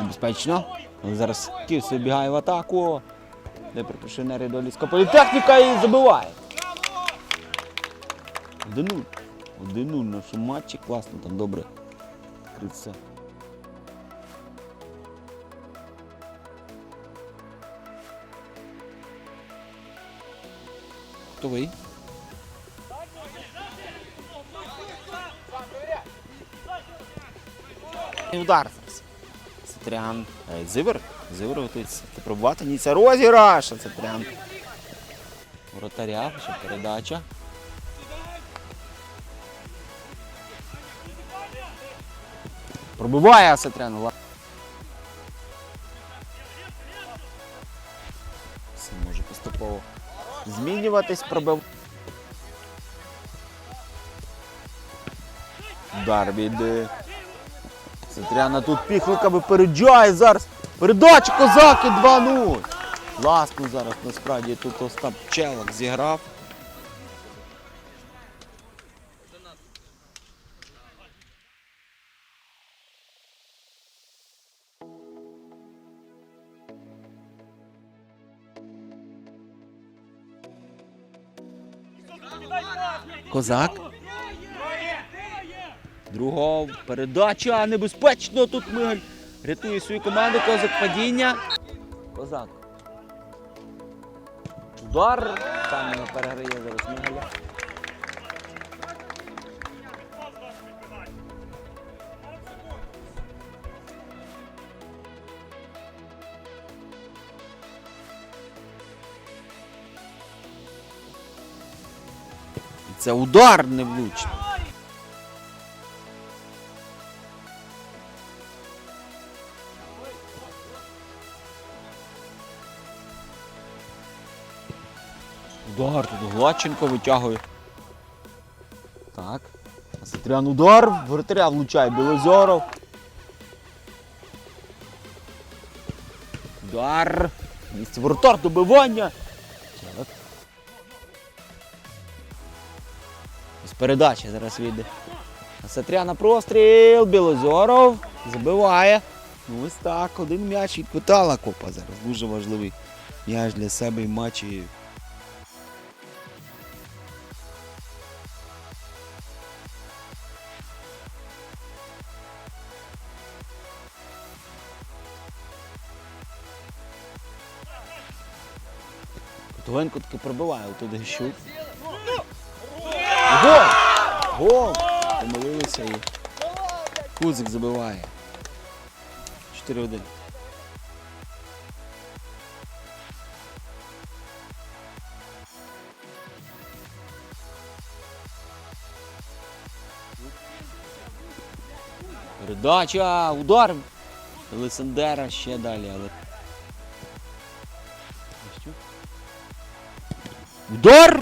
Небезпечно. Але зараз Київ вибігає в атаку. Де припрошенери до Львівська політехніка і забиває. 1-0. 1-0 в нашому матчі. Класно, там добре. Криться. Хто ви? Удар зараз. Е, Зивер. Зивер готується пробувати. Ні, це розіграш. а Сатрян. Вратаря, ще передача. Пробиває Сатрян. Ла- Все може поступово змінюватись, пробив. Удар від е, тут піхлика випереджає зараз. Передача козаки 2-0. Класно зараз насправді тут Остап Челок зіграв. Козак. Другого передача небезпечно. Тут Мигаль рятує свою команду. Козак падіння. Козак. Удар. Там не переграє зараз Мигаля. Це удар невлучний. Удар тут Гладченко витягує. Так. Сатрян удар. Вратаря влучає Білозоров. Удар. Місце воротар добивання. Так. Ось передача зараз вийде. Сатряна простріл. Білозоров. Забиває. Ну ось так. Один м'яч від Питала Копа зараз. Дуже важливий м'яч для себе і матчі. Котовенко таки пробиває туди щук. Гол! Гол! Помилилися і Кузик забиває. 4-1. Передача, удар Олександера ще далі, але. Удар!